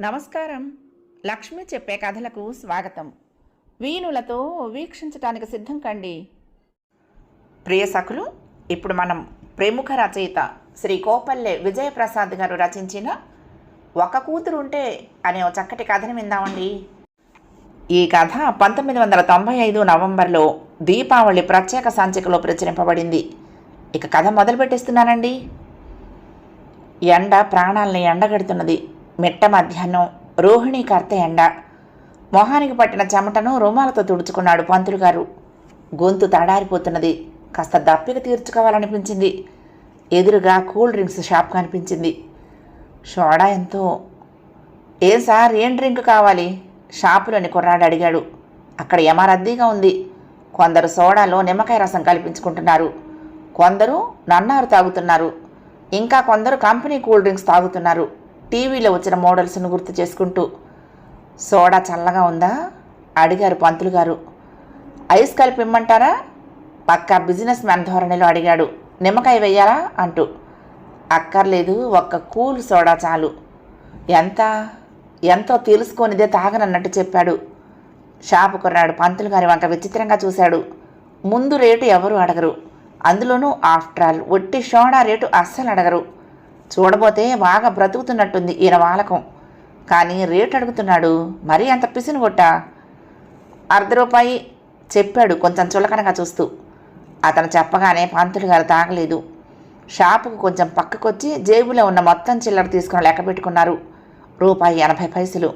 నమస్కారం. లక్ష్మి చెప్పే కథలకు స్వాగతం. వీణులతో వీక్షించటానికి సిద్ధం కండి. ప్రియ సఖులు ఇప్పుడు మనం ప్రముఖ రచయిత శ్రీ కోపల్లె విజయప్రసాద్ గారు రచించిన ఒక కూతురు ఉంటే అనే ఒక చక్కటి కథని విందామండి. ఈ కథ పంతొమ్మిది వందల తొంభై ఐదు నవంబర్లో దీపావళి ప్రత్యేక సంచికలో ప్రచురింపబడింది. ఇక కథ మొదలుపెట్టేస్తున్నానండి. ఎండ ప్రాణాలని ఎండగడుతున్నది. మిట్ట మధ్యాహ్నం రోహిణి కర్త ఎండ. మొహానికి పట్టిన చెమటను రుమాలతో తుడుచుకున్నాడు పంతులు గారు. గొంతు తడారిపోతున్నది. కాస్త దప్పిక తీర్చుకోవాలనిపించింది. ఎదురుగా కూల్ డ్రింక్స్ షాప్ కనిపించింది. సోడా ఎంతో. ఏం సార్ ఏం డ్రింక్ కావాలి? షాపులోని కుర్రాడు అడిగాడు. అక్కడ యమరద్దీగా ఉంది. కొందరు సోడాలో నిమ్మకాయ రసం కల్పించుకుంటున్నారు. కొందరు నన్నారు తాగుతున్నారు. ఇంకా కొందరు కంపెనీ కూల్ డ్రింక్స్ తాగుతున్నారు. టీవీలో వచ్చిన మోడల్స్ను గుర్తు చేసుకుంటూ సోడా చల్లగా ఉందా? అడిగారు పంతులు గారు. ఐస్ కలిపి ఇమ్మంటారా? పక్క బిజినెస్ మ్యాన్ ధోరణిలో అడిగాడు. నిమ్మకాయ వెయ్యాలా అంటూ. అక్కర్లేదు ఒక్క కూల్ సోడా చాలు. ఎంత? ఎంతో తెలుసుకొనిదే తాగనన్నట్టు చెప్పాడు. షాపు కొన్నాడు పంతులు గారి వంక విచిత్రంగా చూశాడు. ముందు రేటు ఎవరు అడగరు. అందులోనూ ఆఫ్టర్ ఆల్ ఒట్టి సోడా రేటు అస్సలు అడగరు చూడబోతే బాగా బ్రతుకుతున్నట్టుంది ఈయన వాలకం. కానీ రేటు అడుగుతున్నాడు. మరీ అంత పిసిని కొట్ట? అర్ధ రూపాయి చెప్పాడు కొంచెం చులకనగా చూస్తూ. అతను చెప్పగానే పంతులు గారు తాగలేదు. షాపుకు కొంచెం పక్కకొచ్చి జేబులో ఉన్న మొత్తం చిల్లర తీసుకుని లెక్క పెట్టుకున్నారు. రూపాయి ఎనభై పైసలు.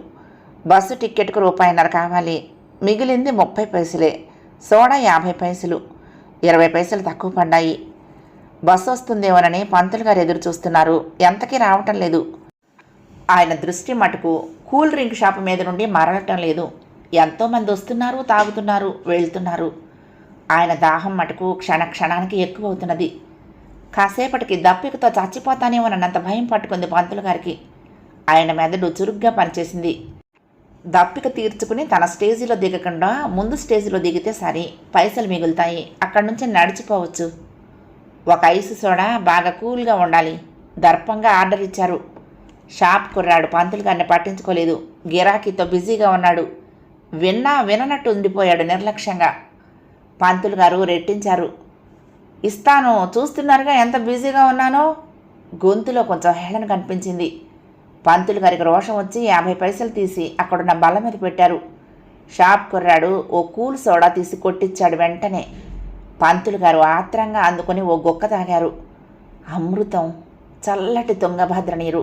బస్సు టిక్కెట్కు రూపాయిన్నర కావాలి. మిగిలింది ముప్పై పైసలే. సోడా యాభై పైసలు. ఇరవై పైసలు తక్కువ పడ్డాయి. బస్సు వస్తుందేమోనని పంతులు గారు ఎదురు చూస్తున్నారు. ఎంతకీ రావటం లేదు. ఆయన దృష్టి మటుకు కూల్ డ్రింక్ షాప్ మీద నుండి మరలటం లేదు. ఎంతోమంది వస్తున్నారు తాగుతున్నారు వెళ్తున్నారు. ఆయన దాహం మటుకు క్షణ క్షణానికి ఎక్కువ అవుతున్నది. కాసేపటికి దప్పికతో చచ్చిపోతానేమోనన్నంత భయం పట్టుకుంది పంతులు గారికి. ఆయన మెదడు చురుగ్గా పనిచేసింది. దప్పిక తీర్చుకుని తన స్టేజీలో దిగకుండా ముందు స్టేజీలో దిగితే సరి పైసలు మిగులుతాయి. అక్కడి నుంచి నడిచిపోవచ్చు. ఒక ఐసు సోడా బాగా కూల్గా ఉండాలి. దర్పంగా ఆర్డర్ ఇచ్చారు. షాప్ కుర్రాడు పంతులు గారిని పట్టించుకోలేదు. గిరాకీతో బిజీగా ఉన్నాడు. విన్నా విననట్టు ఉండిపోయాడు నిర్లక్ష్యంగా. పంతులు గారు రెట్టించారు. ఇస్తాను చూస్తున్నారుగా ఎంత బిజీగా ఉన్నానో? గొంతులో కొంచెం హేళన కనిపించింది. పంతులు గారికి రోషం వచ్చి యాభై పైసలు తీసి అక్కడున్న బల్ల మీద పెట్టారు. షాప్ కుర్రాడు ఓ కూల్ సోడా తీసి కొట్టించాడు వెంటనే. పంతులు గారు ఆత్రంగా అందుకొని ఓ గొక్క తాగారు. అమృతం చల్లటి తుంగభద్ర నీరు.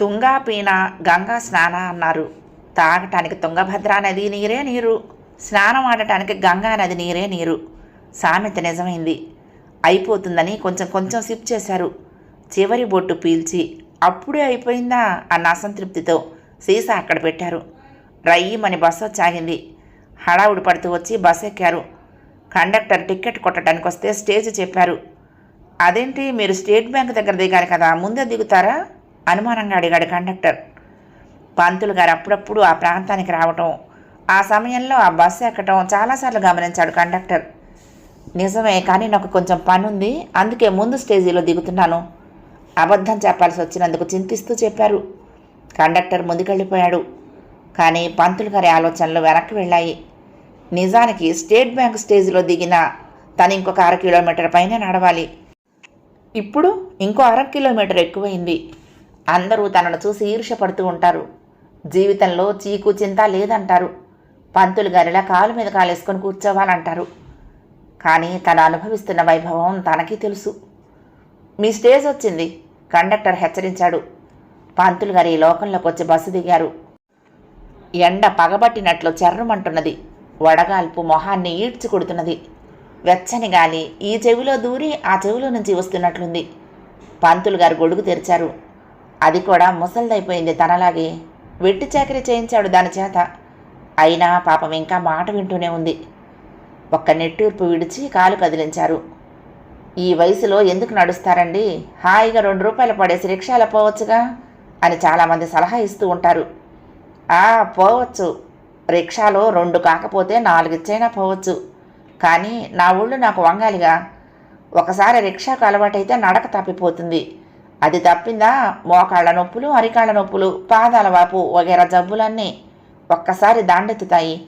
తుంగా పీన గంగా స్నాన అన్నారు. తాగటానికి తుంగభద్ర నది నీరే నీరు. స్నానం ఆడటానికి గంగా నది నీరే నీరు. సామెత నిజమైంది. అయిపోతుందని కొంచెం కొంచెం సిప్ చేశారు. చివరి బొట్టు పీల్చి అప్పుడే అయిపోయిందా? అన్న అసంతృప్తితో సీసా అక్కడ పెట్టారు. రయ్యమని బస్సు వచ్చాగింది. హడావుడి పడుతూ వచ్చి బస్ ఎక్కారు. కండక్టర్ టికెట్ కొట్టడానికి వస్తే స్టేజ్ చెప్పారు. అదేంటి మీరు స్టేట్ బ్యాంక్ దగ్గర దిగారు కదా ముందే దిగుతారా? అనుమానంగా అడిగాడు కండక్టర్. పంతులు గారు అప్పుడప్పుడు ఆ ప్రాంతానికి రావటం ఆ సమయంలో ఆ బస్సు ఎక్కటం చాలాసార్లు గమనించాడు కండక్టర్. నిజమే కానీ నాకు కొంచెం పని ఉంది అందుకే ముందు స్టేజీలో దిగుతున్నాను. అబద్ధం చెప్పాల్సి వచ్చినందుకు చింతిస్తూ చెప్పారు. కండక్టర్ ముందుకెళ్ళిపోయాడు. కానీ పంతులు గారి ఆలోచనలు వెనక్కి వెళ్ళాయి. నిజానికి స్టేట్ బ్యాంక్ స్టేజ్లో దిగిన తను ఇంకొక అర కిలోమీటర్ పైన నడవాలి. ఇప్పుడు ఇంకో అర కిలోమీటర్ ఎక్కువైంది. అందరూ తనను చూసి ఈర్షపడుతూ ఉంటారు. జీవితంలో చీకు చింత లేదంటారు. పంతులు గారిలా కాలు మీద కాలేసుకొని కూర్చోవాలంటారు. కానీ తను అనుభవిస్తున్న వైభవం తనకి తెలుసు. మీ స్టేజ్ వచ్చింది. కండక్టర్ హెచ్చరించాడు. పంతులు గారు ఈ లోకంలోకి వచ్చి బస్సు దిగారు. ఎండ పగబట్టినట్లు చెర్రమంటున్నది. వడగాల్పు మొహాన్ని ఈడ్చి కొడుతున్నది. వెచ్చని గాలి ఈ చెవిలో దూరి ఆ చెవిలో నుంచి వస్తున్నట్లుంది. పంతులు గారు గొడుగు తెరిచారు. అది కూడా ముసల్దైపోయింది తనలాగే. వెట్టి చాకరీ చేయించాడు దాని చేత. అయినా పాపం ఇంకా మాట వింటూనే ఉంది. ఒక్క నెట్టూర్పు విడిచి కాలు కదిలించారు. ఈ వయసులో ఎందుకు నడుస్తారండి? హాయిగా రెండు రూపాయలు పడేసి రిక్షాలో పోవచ్చుగా అని చాలామంది సలహా ఇస్తూ ఉంటారు. ఆ పోవచ్చు. రిక్షాలో రెండు కాకపోతే నాలుగు ఇచ్చైనా పోవచ్చు. కానీ నా ఊళ్ళో నాకు వంగాలిగా. ఒకసారి రిక్షాకు అలవాటైతే నడక తప్పిపోతుంది. అది తప్పిందా? మోకాళ్ళ నొప్పులు అరికాళ్ళ నొప్పులు పాదాల వాపు వగేరా జబ్బులన్నీ ఒక్కసారి దాండెత్తుతాయి.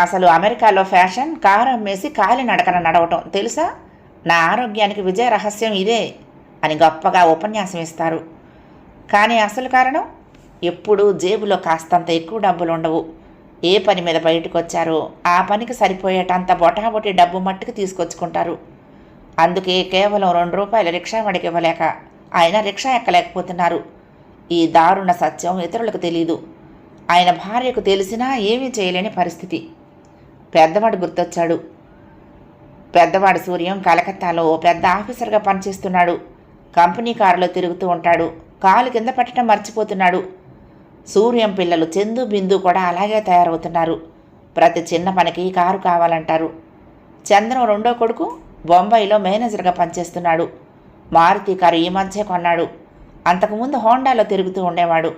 అసలు అమెరికాలో ఫ్యాషన్ కారు అమ్మేసి కాలి నడకన నడవటం తెలుసా? నా ఆరోగ్యానికి విజయ రహస్యం ఇదే అని గొప్పగా ఉపన్యాసం ఇస్తారు. కానీ అసలు కారణం? ఎప్పుడూ జేబులో కాస్తంత ఎక్కువ డబ్బులు ఉండవు ఏ పని మీద బయటకు వచ్చారో ఆ పనికి సరిపోయేటంత బొటాబొటి డబ్బు మట్టుకు తీసుకొచ్చుకుంటారు. అందుకే కేవలం రెండు రూపాయల రిక్షా వాడికి ఇవ్వలేక ఆయన రిక్షా ఎక్కలేకపోతున్నారు. ఈ దారుణ సత్యం ఇతరులకు తెలియదు ఆయన భార్యకు తెలిసినా ఏమీ చేయలేని పరిస్థితి. పెద్దవాడు గుర్తొచ్చాడు. పెద్దవాడు సూర్యం కలకత్తాలో ఓ పెద్ద ఆఫీసర్గా పనిచేస్తున్నాడు. కంపెనీ కారులో తిరుగుతూ ఉంటాడు. కాలు కింద పెట్టడం మర్చిపోతున్నాడు. సూర్యం పిల్లలు చందు బిందు కూడా అలాగే తయారవుతున్నారు. ప్రతి చిన్న పనికి కారు కావాలంటారు. చంద్రం రెండో కొడుకు బొంబాయిలో మేనేజర్గా పనిచేస్తున్నాడు. మారుతి కారు ఈ మధ్య కొన్నాడు. అంతకుముందు హోండాలో తిరుగుతూ ఉండేవాడు.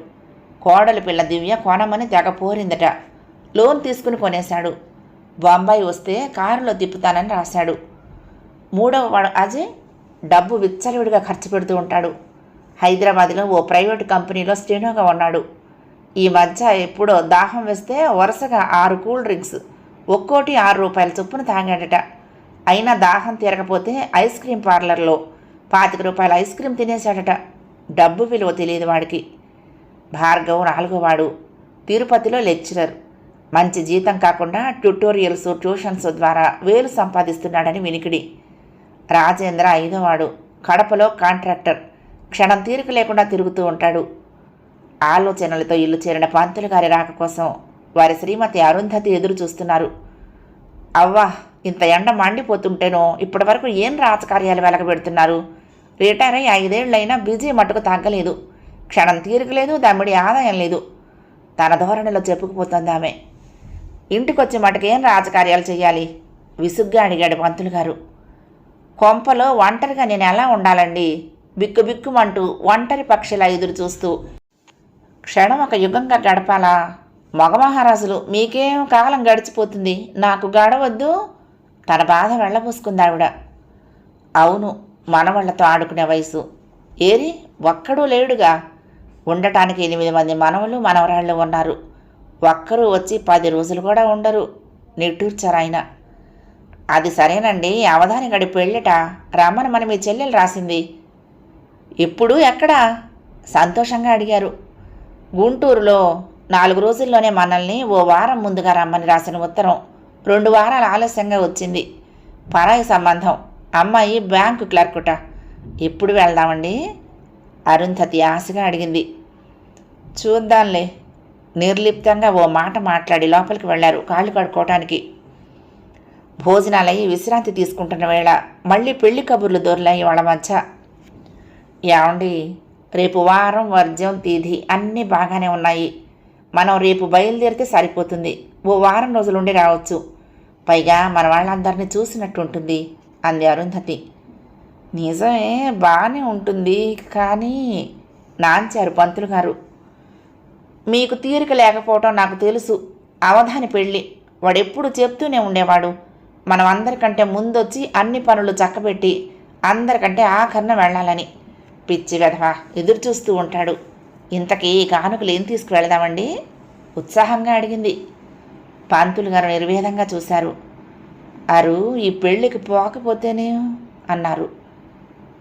కోడలి పిల్ల దివ్య కొనమని తెగ పోరిందట. లోన్ తీసుకుని కొనేశాడు. బొంబాయి వస్తే కారులో తిప్పుతానని రాశాడు. మూడవ వాడు అజయ్ డబ్బు విచ్చలవిడిగా ఖర్చు పెడుతూ ఉంటాడు. హైదరాబాద్లో ఓ ప్రైవేటు కంపెనీలో స్టెనోగా ఉన్నాడు. ఈ మధ్య ఎప్పుడో దాహం వేస్తే వరుసగా ఆరు కూల్ డ్రింక్స్ ఒక్కోటి ఆరు రూపాయల చొప్పున తాగాడట. అయినా దాహం తీరకపోతే ఐస్ క్రీం పార్లర్లో పాతిక రూపాయల ఐస్ క్రీం తినేశాడట. డబ్బు విలువ తెలియదు వాడికి. భార్గవ్ నాలుగోవాడు తిరుపతిలో లెక్చరర్. మంచి జీతం కాకుండా ట్యుటోరియల్స్ ట్యూషన్స్ ద్వారా వేలు సంపాదిస్తున్నాడని వినికిడి. రాజేంద్ర ఐదోవాడు కడపలో కాంట్రాక్టర్. క్షణం తీరిక లేకుండా తిరుగుతూ ఉంటాడు. ఆలోచనలతో ఇల్లు చేరిన పంతులు గారి రాక కోసం వారి శ్రీమతి అరుంధతి ఎదురు చూస్తున్నారు. అవ్వా ఇంత ఎండ మండిపోతుంటేనో ఇప్పటి వరకు ఏం రాజకార్యాలు వెలగబెడుతున్నారు? రిటైర్ అయ్యి ఐదేళ్ళైనా బిజీ మట్టుకు తగ్గలేదు. క్షణం తీరికలేదు దమ్మిడి ఆదాయం లేదు తన ధోరణిలో చెప్పుకుపోతుంది ఆమె. ఇంటికొచ్చి మటుకు ఏం రాజకార్యాలు చేయాలి విసుగ్గా అడిగాడు పంతులు గారు. కొంపలో ఒంటరిగా నేను ఎలా ఉండాలండి? బిక్కు బిక్కుమంటూ ఒంటరి పక్షిలా ఎదురు చూస్తూ క్షణం ఒక యుగంగా గడపాలా? మగమహారాజులు మీకేం కాలం గడిచిపోతుంది? నాకు గడవద్దు. తన బాధ వెళ్ళబోసుకుంది ఆవిడ అవును మనవళ్ళతో ఆడుకునే వయసు. ఏరి ఒక్కడూ లేడుగా. ఉండటానికి ఎనిమిది మంది మనవలు మనవరాళ్ళు ఉన్నారు. ఒక్కరూ వచ్చి పది రోజులు కూడా ఉండరు. నిట్టూర్చారు ఆయన. అది సరేనండి అవధాని గడి పెళ్ళట. రమ్మని మన మీ చెల్లెలు రాసింది. ఇప్పుడు ఎక్కడా? సంతోషంగా అడిగారు. గుంటూరులో నాలుగు రోజుల్లోనే మనల్ని ఓ వారం ముందుగా రమ్మని రాసిన ఉత్తరం. రెండు వారాలు ఆలస్యంగా వచ్చింది. పరాయి సంబంధం. అమ్మాయి బ్యాంకు క్లర్కుట. ఎప్పుడు వెళ్దామండి? అరుంధతి ఆశగా అడిగింది. చూద్దాంలే. నిర్లిప్తంగా ఓ మాట మాట్లాడి లోపలికి వెళ్ళారు కాళ్ళు కడుక్కోవటానికి భోజనాలయ్యి విశ్రాంతి తీసుకుంటున్న వేళ మళ్ళీ పెళ్ళి కబుర్లు దొరలాయి వాళ్ళ మధ్య. ఏమండి? రేపు వారం వర్జం తేదీ అన్నీ బాగానే ఉన్నాయి. మనం రేపు బయలుదేరితే సరిపోతుంది. ఓ వారం రోజులుండి రావచ్చు. పైగా మన వాళ్ళందరినీ చూసినట్టు ఉంటుంది అంది అరుంధతి. నిజమే బాగానే ఉంటుంది. కానీ నాంచారు పంతులు గారు. మీకు తీరిక లేకపోవటం నాకు తెలుసు. అవధాని పెళ్ళి. వాడెప్పుడు చెప్తూనే ఉండేవాడు. మనం అందరికంటే ముందొచ్చి అన్ని పనులు చక్కబెట్టి అందరికంటే ఆఖరణ వెళ్ళాలని. పిచ్చి వెధవ ఎదురు చూస్తూ ఉంటాడు. ఇంతకీ కానుకలు ఏం తీసుకువెళదామండి? ఉత్సాహంగా అడిగింది. పంతులు గారు నిర్వేదంగా చూశారు. అరు ఈ పెళ్ళికి పోకపోతేనే అన్నారు.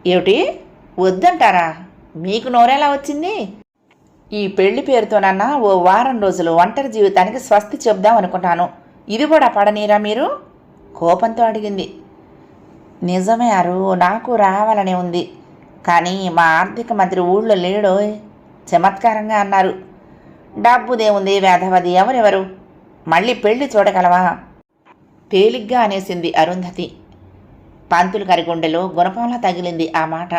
ఏమిటి? వద్దంటారా? మీకు నోరెలా వచ్చింది? ఈ పెళ్ళి పేరుతోనన్నా ఓ వారం రోజులు ఒంటరి జీవితానికి స్వస్తి చెప్దాం అనుకున్నాను. ఇది కూడా పడనీరా మీరు? కోపంతో అడిగింది. నిజమే అరు నాకు రావాలని ఉంది. కానీ మా ఆర్థిక మంత్రి ఊళ్ళో లేడో చమత్కారంగా అన్నారు. డబ్బుదేముంది వేధవది ఎవరెవరు? మళ్ళీ పెళ్ళి చూడగలవా? తేలిగ్గా అనేసింది అరుంధతి. పంతులు కరిగుండెలో గుణపంలా తగిలింది ఆ మాట.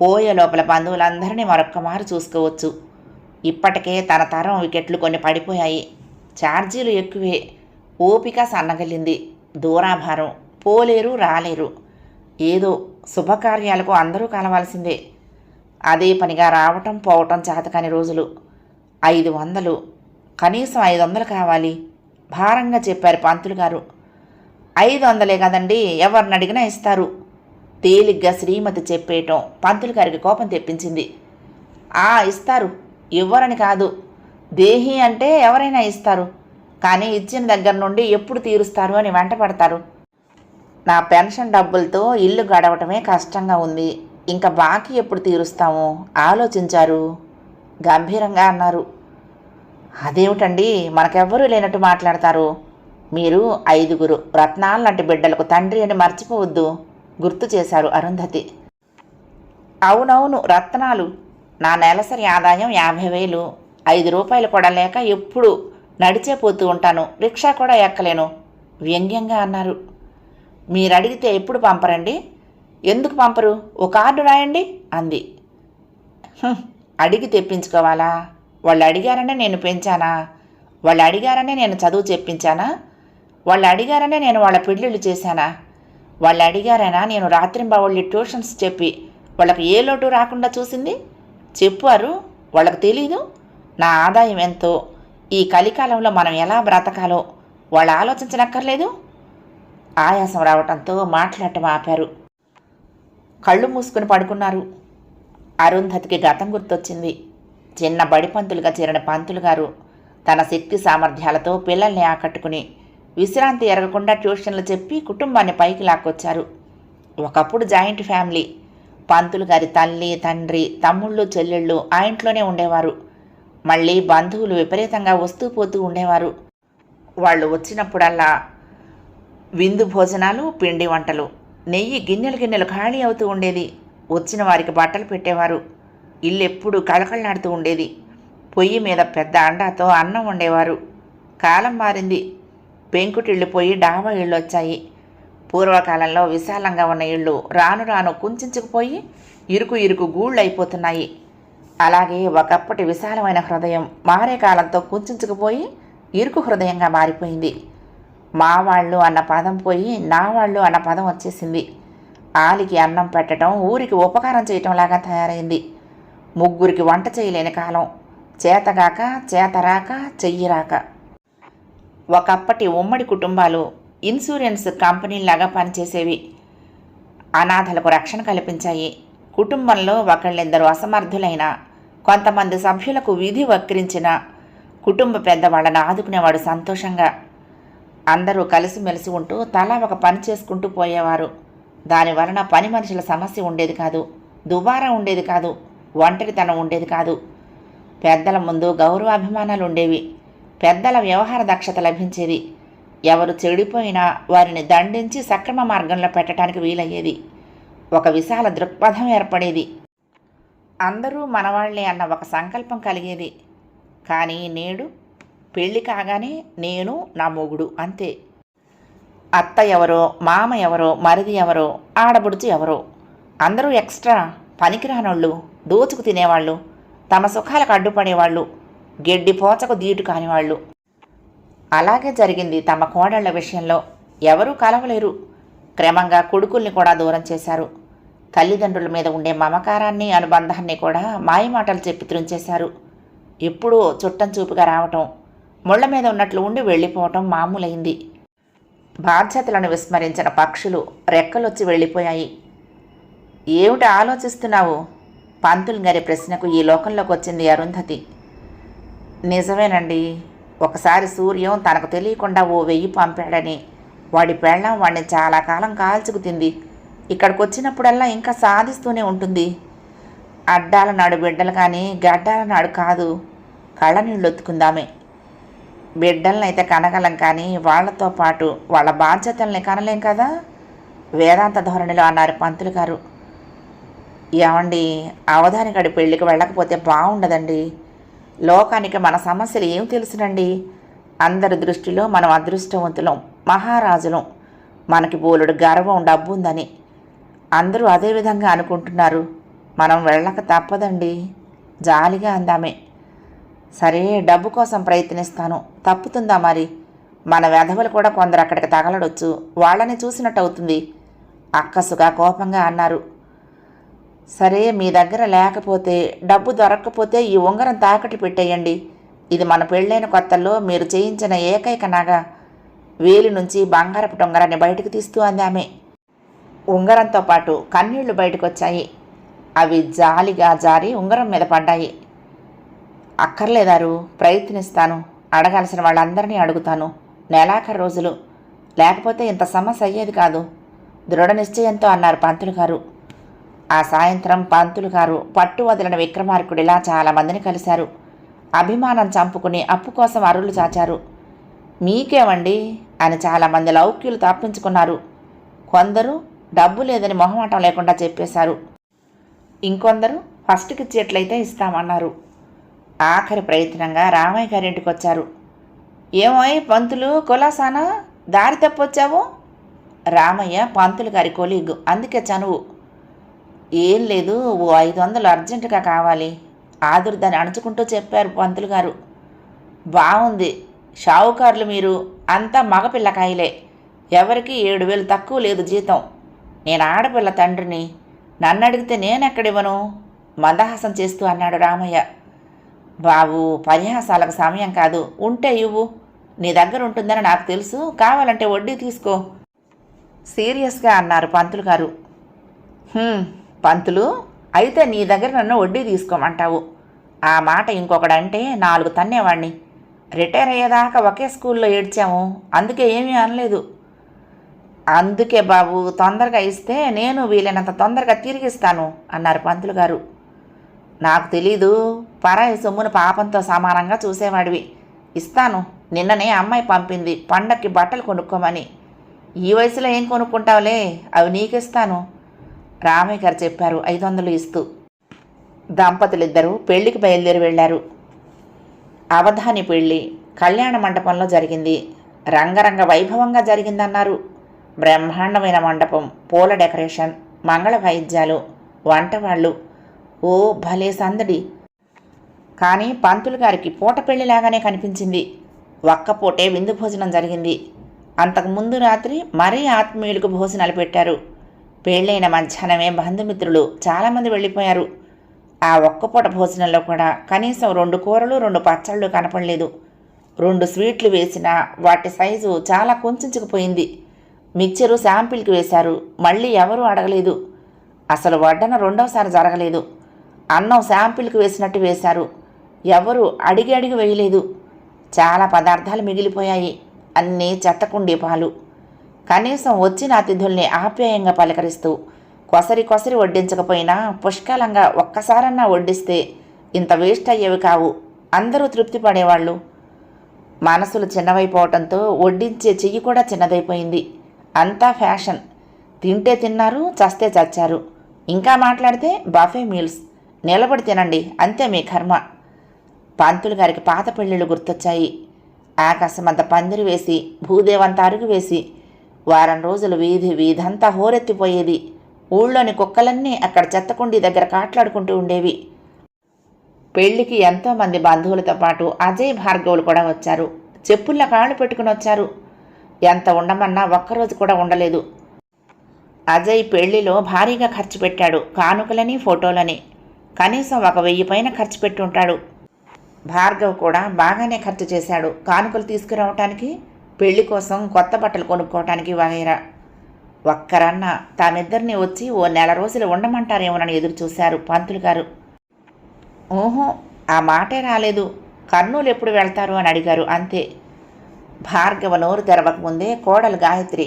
పోయే లోపల బంధువులందరినీ మరొక్కమారు చూసుకోవచ్చు. ఇప్పటికే తన తరం వికెట్లు కొన్ని పడిపోయాయి. ఛార్జీలు ఎక్కువే. ఓపిక సన్నగలింది. దూరాభారం. పోలేరు రాలేరు. ఏదో శుభకార్యాలకు అందరూ కలవాల్సిందే. అదే పనిగా రావటం పోవటం చేతకాని రోజులు. ఐదు వందలు. కనీసం ఐదు వందలు కావాలి. భారంగా చెప్పారు పంతులు గారు. ఐదు వందలే కదండి ఎవరిని అడిగినా ఇస్తారు. తేలిగ్గా శ్రీమతి చెప్పేయటం పంతులు గారికి కోపం తెప్పించింది. ఆ ఇస్తారు. ఇవ్వరని కాదు. దేహి అంటే ఎవరైనా ఇస్తారు. కానీ ఇచ్చిన దగ్గర నుండి ఎప్పుడు తీరుస్తారు అని వెంట పడతారు నా పెన్షన్ డబ్బులతో ఇల్లు గడవటమే కష్టంగా ఉంది. ఇంకా బాకీ ఎప్పుడు తీరుస్తాము ఆలోచించారు. గంభీరంగా అన్నారు. అదేమిటండి? మనకెవ్వరూ లేనట్టు మాట్లాడతారు. మీరు ఐదుగురు రత్నాల లాంటి బిడ్డలకు తండ్రి అని మర్చిపోవద్దు గుర్తు చేశారు అరుంధతి. అవునవును రత్నాలు. నా నెలసరి ఆదాయం యాభై వేలు. ఐదు రూపాయలు కూడా లేక ఎప్పుడు నడిచే పోతూ ఉంటాను. రిక్షా కూడా ఎక్కలేను. వ్యంగ్యంగా అన్నారు. మీరు అడిగితే ఎప్పుడు పంపరండి? ఎందుకు పంపరు? ఓ కార్డు రాయండి అంది. అడిగి తెప్పించుకోవాలా? వాళ్ళు అడిగారనే నేను పెంచానా? వాళ్ళు అడిగారనే నేను చదువు చెప్పించానా? వాళ్ళు అడిగారనే నేను వాళ్ళ పెళ్ళిళ్ళు చేశానా? వాళ్ళు అడిగారనా నేను రాత్రింబవళ్ళి ట్యూషన్స్ చెప్పి వాళ్ళకి ఏ లోటు రాకుండా చూసింది? చెప్పారు వాళ్ళకి తెలీదు? నా ఆదాయం ఎంతో? ఈ కలికాలంలో మనం ఎలా బ్రతకాలో? వాళ్ళు ఆలోచించనక్కర్లేదు? ఆయాసం రావటంతో మాట్లాడటం ఆపారు. కళ్ళు మూసుకుని పడుకున్నారు. అరుంధతికి గతం గుర్తొచ్చింది. చిన్న బడిపంతులుగా చేరిన పంతులు గారు తన శక్తి సామర్థ్యాలతో పిల్లల్ని ఆకట్టుకుని విశ్రాంతి ఎరగకుండా ట్యూషన్లు చెప్పి కుటుంబాన్ని పైకి లాక్కొచ్చారు. ఒకప్పుడు జాయింట్ ఫ్యామిలీ. పంతులు గారి తల్లి తండ్రి తమ్ముళ్ళు చెల్లెళ్ళు ఆ ఇంట్లోనే ఉండేవారు. మళ్ళీ బంధువులు విపరీతంగా వస్తూ పోతూ ఉండేవారు. వాళ్ళు వచ్చినప్పుడల్లా విందు భోజనాలు పిండి వంటలు. నెయ్యి గిన్నెలు గిన్నెలు ఖాళీ అవుతూ ఉండేది. వచ్చిన వారికి బట్టలు పెట్టేవారు. ఇల్లు ఎప్పుడు కళకళలాడుతూ ఉండేది. పొయ్యి మీద పెద్ద అండాతో అన్నం వండేవారు. కాలం మారింది. పెంకుటిళ్ళు పోయి డాబా ఇళ్ళు వచ్చాయి. పూర్వకాలంలో విశాలంగా ఉన్న ఇళ్ళు రాను రాను కుంచుకుపోయి ఇరుకు ఇరుకు గూళ్ళు అయిపోతున్నాయి అలాగే ఒకప్పటి విశాలమైన హృదయం మారే కాలంతో కుంచుకుపోయి ఇరుకు హృదయంగా మారిపోయింది. మా వాళ్ళు అన్న పదం పోయి నా వాళ్ళు అన్న పదం వచ్చేసింది. ఆలికి అన్నం పెట్టడం ఊరికి ఉపకారం చేయటంలాగా తయారైంది. ముగ్గురికి వంట చేయలేని కాలం. చేతగాక చేతరాక చెయ్యిరాక. ఒకప్పటి ఉమ్మడి కుటుంబాలు ఇన్సూరెన్స్ కంపెనీలాగా పనిచేసేవి. అనాథలకు రక్షణ కల్పించాయి. కుటుంబంలో ఒకళ్ళిద్దరు అసమర్థులైన కొంతమంది సభ్యులకు విధి వక్రించిన కుటుంబ పెద్దవాళ్ళను ఆదుకునేవాడు సంతోషంగా. అందరూ కలిసిమెలిసి ఉంటూ తలా ఒక పని చేసుకుంటూ పోయేవారు. దాని వలన పని మనుషుల సమస్య ఉండేది కాదు దుబారా ఉండేది కాదు ఒంటరితనం ఉండేది కాదు. పెద్దల ముందు గౌరవాభిమానాలు ఉండేవి పెద్దల వ్యవహార దక్షత లభించేది. ఎవరు చెడిపోయినా వారిని దండించి సక్రమ మార్గంలో పెట్టడానికి వీలయ్యేది. ఒక విశాల దృక్పథం ఏర్పడేది. అందరూ మనవాళ్ళే అన్న ఒక సంకల్పం కలిగేది. కానీ నేడు పెళ్ళి కాగానే నేను నా మొగుడు అంతే. అత్త ఎవరో మామ ఎవరో మరిది ఎవరో ఆడబుడుచు ఎవరో. అందరూ ఎక్స్ట్రా పనికిరానోళ్ళు దోచుకు తినేవాళ్ళు తమ సుఖాలకు అడ్డుపడేవాళ్ళు గెడ్డి పోచకు దీటు కానివాళ్ళు. అలాగే జరిగింది తమ కోడళ్ళ విషయంలో. ఎవరూ కలవలేరు. క్రమంగా కొడుకుల్ని కూడా దూరం చేశారు. తల్లిదండ్రుల మీద ఉండే మమకారాన్ని అనుబంధాన్ని కూడా మాయమాటలు చెప్పి త్రుంచేశారు ఎప్పుడూ చుట్టం చూపుగా రావటం ముళ్ళ మీద ఉన్నట్లు ఉండి వెళ్ళిపోవటం మామూలైంది. బాధ్యతలను విస్మరించిన పక్షులు రెక్కలొచ్చి వెళ్ళిపోయాయి. ఏమిటి ఆలోచిస్తున్నావు? పంతులు గారి ప్రశ్నకు ఈ లోకంలోకి వచ్చింది అరుంధతి. నిజమేనండి. ఒకసారి సూర్యం తనకు తెలియకుండా ఓ వెయ్యి పంపాడని. వాడి పెళ్ళం వాడిని చాలా కాలం కాల్చుకుతింది. ఇక్కడికి వచ్చినప్పుడల్లా ఇంకా సాధిస్తూనే ఉంటుంది. అడ్డాల నాడు బిడ్డలు కానీ గడ్డాల నాడు కాదు. కళ్ళ నీళ్ళు ఒత్తుకుందామే. బిడ్డల్ని అయితే కనగలం కానీ వాళ్ళతో పాటు వాళ్ళ బాధ్యతల్ని కనలేం కదా? వేదాంత ధోరణిలో అన్నారు పంతులు గారు. ఏమండి అవధాని పెళ్ళికి పెళ్ళికి వెళ్ళకపోతే బాగుండదండి లోకానికి మన సమస్యలు ఏం తెలుసునండి? అందరి దృష్టిలో మనం అదృష్టవంతులం మహారాజులం. మనకి బోలుడు గర్వం డబ్బు ఉందని అందరూ అదే విధంగా అనుకుంటున్నారు. మనం వెళ్ళక తప్పదండి. జాలిగా అందామే. సరే డబ్బు కోసం ప్రయత్నిస్తాను. తప్పుతుందా మరి? మన వెధవలు కూడా కొందరు అక్కడికి తగలడొచ్చు. వాళ్ళని చూసినట్టు అవుతుంది. అక్కసుగా కోపంగా అన్నారు. సరే మీ దగ్గర లేకపోతే డబ్బు దొరక్కపోతే ఈ ఉంగరం తాకట్టు పెట్టేయండి. ఇది మన పెళ్ళైన కొత్తల్లో మీరు చేయించిన ఏకైక నగ. వేలి నుంచి బంగారపు టొంగరాన్ని బయటకు తీస్తూ అందామే ఉంగరంతో పాటు కన్నీళ్ళు బయటకు వచ్చాయి అవి జాలిగా జారి ఉంగరం మీద పడ్డాయి. అక్కర్లేదారు. ప్రయత్నిస్తాను. అడగాల్సిన వాళ్ళందరినీ అడుగుతాను. నెలాఖరు రోజులు. లేకపోతే ఇంత సమస్య అయ్యేది కాదు. దృఢ నిశ్చయంతో అన్నారు పంతులు గారు. ఆ సాయంత్రం పంతులు గారు పట్టు వదిలిన విక్రమార్కుడిలా చాలామందిని కలిశారు. అభిమానం చంపుకుని అప్పు కోసం అరులు చాచారు. మీకేమండి? అని చాలామంది లౌక్యులు తప్పించుకున్నారు కొందరు డబ్బు లేదని మొహమాటం లేకుండా చెప్పేశారు. ఇంకొందరు ఫస్ట్కి ఇచ్చేట్లయితే ఇస్తామన్నారు. ఆఖరి ప్రయత్నంగా రామయ్య గారింటికి వచ్చారు. ఏమోయ్ పంతులు కులాసానా దారి తప్పొచ్చావు? రామయ్య పంతులు గారి కొలీగ్ అందుకే చనువు. ఏం లేదు ఓ ఐదు వందలు అర్జెంటుగా కావాలి. ఆదురు దాన్ని అణుచుకుంటూ చెప్పారు పంతులు గారు. బాగుంది షావుకారులు మీరు అంతా మగపిల్లకాయలే ఎవరికి ఏడు వేలు తక్కువ లేదు జీతం. నేను ఆడపిల్ల తండ్రిని. నన్ను అడిగితే నేనెక్కడివ్వను మందహాసం చేస్తూ అన్నాడు రామయ్య. బాబు పరిహాసాలకు సమయం కాదు. ఉంటే ఇవ్వు. నీ దగ్గర ఉంటుందని నాకు తెలుసు. కావాలంటే వడ్డీ తీసుకో. సీరియస్గా అన్నారు పంతులు గారు. పంతులు అయితే నీ దగ్గర నన్ను వడ్డీ తీసుకోమంటావు. ఆ మాట ఇంకొకడంటే నాలుగు తన్నేవాణ్ణి. రిటైర్ అయ్యేదాకా ఒకే స్కూల్లో ఏడ్చాము. అందుకే ఏమీ అనలేదు. అందుకే బాబు తొందరగా ఇస్తే నేను వీలైనంత తొందరగా తిరిగిస్తాను అన్నారు పంతులు గారు. నాకు తెలీదు. పరాయి సొమ్మును పాపంతో సమానంగా చూసేవాడివి. ఇస్తాను. నిన్ననే అమ్మాయి పంపింది. పండక్కి బట్టలు కొనుక్కోమని. ఈ వయసులో ఏం కొనుక్కుంటావులే? అవి నీకిస్తాను. రామయ్య గారు చెప్పారు. ఐదు వందలు ఇస్తూ. దంపతులిద్దరూ పెళ్ళికి బయలుదేరి వెళ్ళారు. అవధాని పెళ్ళి కళ్యాణ మండపంలో జరిగింది. రంగరంగ వైభవంగా జరిగిందన్నారు. బ్రహ్మాండమైన మండపం పూల డెకరేషన్ మంగళ వాయిద్యాలు వంటవాళ్ళు ఓ భలే సందడి. కానీ పంతులు గారికి పూట పెళ్ళిలాగానే కనిపించింది. ఒక్కపూటే విందు భోజనం జరిగింది. అంతకు ముందు రాత్రి మరీ ఆత్మీయులకు భోజనాలు పెట్టారు. పెళ్ళైన మధ్యాహ్నమే బంధుమిత్రులు చాలామంది వెళ్ళిపోయారు. ఆ ఒక్కపూట భోజనంలో కూడా కనీసం రెండు కూరలు రెండు పచ్చళ్ళు కనపడలేదు. రెండు స్వీట్లు వేసినా వాటి సైజు చాలా కుంచుకుపోయింది. మిక్చరు శాంపిల్కి వేశారు. మళ్ళీ ఎవరూ అడగలేదు. అసలు వడ్డన రెండోసారి జరగలేదు. అన్నం శాంపిల్కి వేసినట్టు వేశారు. ఎవరు అడిగి అడిగి వేయలేదు. చాలా పదార్థాలు మిగిలిపోయాయి. అన్నీ చెత్తకుండే పాలు. కనీసం వచ్చిన అతిథుల్ని ఆప్యాయంగా పలకరిస్తూ కొసరి కొసరి వడ్డించకపోయినా పుష్కలంగా ఒక్కసారన్నా వడ్డిస్తే ఇంత వేస్ట్ అయ్యేవి కావు. అందరూ తృప్తి పడేవాళ్ళు. మనసులు చిన్నవైపోవటంతో వడ్డించే చెయ్యి కూడా చిన్నదైపోయింది. అంతా ఫ్యాషన్. తింటే తిన్నారు చస్తే చచ్చారు. ఇంకా మాట్లాడితే బఫే మీల్స్. నిలబడి తినండి అంతే మీ కర్మ. పంతులు గారికి పాత పెళ్ళిళ్ళు గుర్తొచ్చాయి. ఆకాశమంత పందిరి వేసి భూదేవంత అరుగు వేసి వారం రోజులు వీధి వీధంతా హోరెత్తిపోయేది. ఊళ్ళోని కుక్కలన్నీ అక్కడ చెత్తకుండి దగ్గర కాట్లాడుకుంటూ ఉండేవి. పెళ్ళికి ఎంతోమంది బంధువులతో పాటు అజయ్ భార్గవులు కూడా వచ్చారు. చెప్పుల్లో కాళ్ళు పెట్టుకుని వచ్చారు. ఎంత ఉండమన్నా ఒక్కరోజు కూడా ఉండలేదు. అజయ్ పెళ్ళిలో భారీగా ఖర్చు పెట్టాడు. కానుకలని ఫోటోలని. కనీసం ఒక వెయ్యి పైన ఖర్చు పెట్టుంటాడు. భార్గవ్ కూడా బాగానే ఖర్చు చేశాడు. కానుకలు తీసుకురావటానికి పెళ్ళి కోసం కొత్త బట్టలు కొనుక్కోవటానికి వగైరా ఒక్కరన్న తామిద్దరిని వచ్చి ఓ నెల రోజులు ఉండమంటారేమోనని ఎదురు చూశారు పంతులు గారు. ఓహో ఆ మాటే రాలేదు. కర్నూలు ఎప్పుడు వెళ్తారు అని అడిగారు అంతే. భార్గవ నోరు తెరవకముందే కోడలు గాయత్రి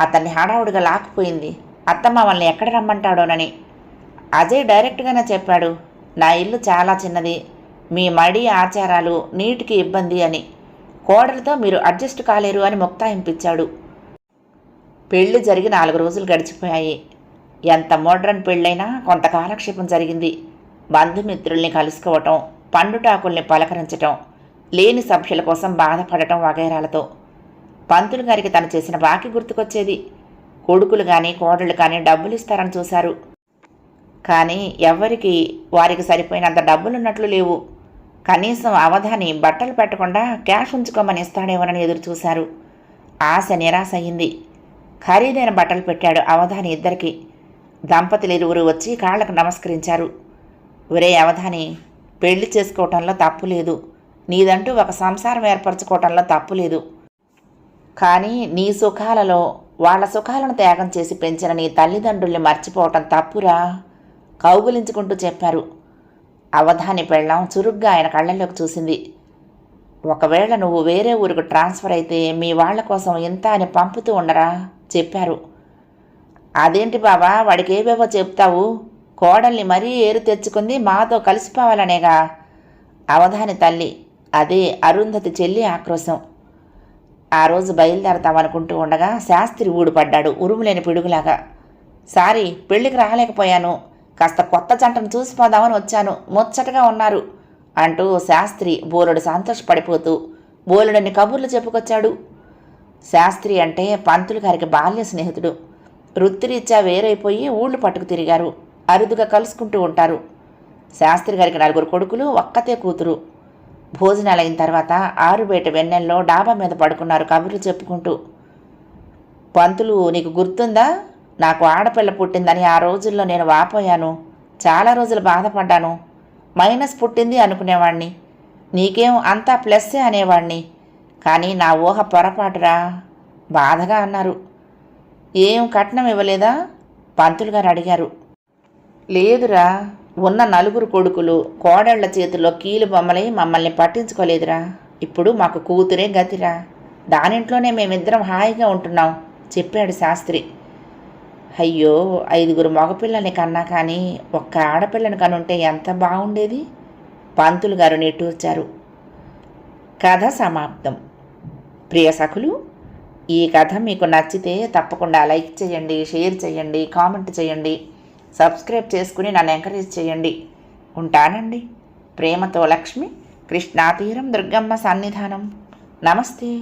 అతన్ని హడావుడిగా లాక్కుపోయింది. అత్తమ్మ వాళ్ళని ఎక్కడ రమ్మంటాడోనని. అజయ్ డైరెక్ట్గానే చెప్పాడు నా ఇల్లు చాలా చిన్నది మీ మడి ఆచారాలు నీటికి ఇబ్బంది అని. కోడలతో మీరు అడ్జస్ట్ కాలేరు అని ముక్తాయింపించాడు పెళ్ళి జరిగి నాలుగు రోజులు గడిచిపోయాయి. ఎంత మోడ్రన్ పెళ్ళైనా కొంత కాలక్షేపం జరిగింది. బంధుమిత్రుల్ని కలుసుకోవటం పండుటాకుల్ని పలకరించటం లేని సభ్యుల కోసం బాధపడటం వగైరాలతో. పంతులు గారికి తను చేసిన బాకి గుర్తుకొచ్చేది. కొడుకులు కానీ కోడళ్ళు కానీ డబ్బులు ఇస్తారని చూశారు. కానీ ఎవరికి వారికి సరిపోయినంత డబ్బులున్నట్లు లేవు. కనీసం అవధాని బట్టలు పెట్టకుండా క్యాష్ ఉంచుకోమని ఇస్తాడేమోనని ఎదురు చూశారు. ఆశ నిరాశ అయింది. ఖరీదైన బట్టలు పెట్టాడు అవధాని ఇద్దరికి. దంపతులు ఇరువురు వచ్చి కాళ్ళకు నమస్కరించారు. ఒరే అవధాని పెళ్ళి చేసుకోవటంలో తప్పు లేదు. నీదంటూ ఒక సంసారం ఏర్పరచుకోవటంలో తప్పు లేదు. కానీ నీ సుఖాలలో వాళ్ళ సుఖాలను త్యాగం చేసి పెంచిన నీ తల్లిదండ్రుల్ని మర్చిపోవటం తప్పురా. కౌగులించుకుంటూ చెప్పారు. అవధాని పెళ్ళాం చురుగ్గా ఆయన కళ్ళల్లోకి చూసింది. ఒకవేళ నువ్వు వేరే ఊరికి ట్రాన్స్ఫర్ అయితే మీ వాళ్ళ కోసం ఇంత అని పంపుతూ ఉండరా? చెప్పారు. అదేంటి బావా వాడికి ఏవేవో చెప్తావు? కోడల్ని మరీ ఏరు తెచ్చుకుంది మాతో కలిసిపోవాలనేగా? అవధాని తల్లి అదే అరుంధతి చెల్లి ఆక్రోశం. ఆ రోజు బయలుదేరతామనుకుంటూ ఉండగా శాస్త్రి ఊడిపడ్డాడు ఉరుములేని పిడుగులాగా. సారీ పెళ్ళికి రాలేకపోయాను. కాస్త కొత్త జంటను చూసిపోదామని వచ్చాను. ముచ్చటగా ఉన్నారు అంటూ శాస్త్రి బోలుడు సంతోషపడిపోతూ బోలుడని కబుర్లు చెప్పుకొచ్చాడు. శాస్త్రి అంటే పంతులు గారికి బాల్య స్నేహితుడు. వృత్తిరీత్యా వేరైపోయి ఊళ్ళు పట్టుకు తిరిగారు. అరుదుగా కలుసుకుంటూ ఉంటారు. శాస్త్రి గారికి నలుగురు కొడుకులు ఒక్కతే కూతురు. భోజనాలు అయిన తర్వాత ఆరుబేట వెన్నెల్లో డాబా మీద పడుకున్నారు కబుర్లు చెప్పుకుంటూ. పంతులు నీకు గుర్తుందా? నాకు ఆడపిల్ల పుట్టిందని ఆ రోజుల్లో నేను వాపోయాను. చాలా రోజులు బాధపడ్డాను. మైనస్ పుట్టింది అనుకునేవాణ్ణి. నీకేం అంతా ప్లస్సే అనేవాణ్ణి. కానీ నా ఊహ పొరపాటురా. బాధగా అన్నారు. ఏం కట్నం ఇవ్వలేదా? పంతులు గారు అడిగారు. లేదురా. ఉన్న నలుగురు కొడుకులు కోడళ్ళ చేతిలో కీలు బొమ్మలై మమ్మల్ని పట్టించుకోలేదురా. ఇప్పుడు మాకు కూతురే గతిరా. దానింట్లోనే మేమిద్దరం హాయిగా ఉంటున్నాం. చెప్పాడు శాస్త్రి. అయ్యో ఐదుగురు మగపిల్లని కన్నా కానీ ఒక్క ఆడపిల్లని కనుంటే ఎంత బాగుండేది? పంతులు గారు నెట్టూర్చారు. కథ సమాప్తం. ప్రియ సఖులు ఈ కథ మీకు నచ్చితే తప్పకుండా లైక్ చేయండి షేర్ చేయండి కామెంట్ చేయండి సబ్స్క్రైబ్ చేసుకుని నన్ను ఎంకరేజ్ చేయండి. ఉంటానండి. ప్రేమతో లక్ష్మి కృష్ణాతీరం దుర్గమ్మ సన్నిధానం. నమస్తే.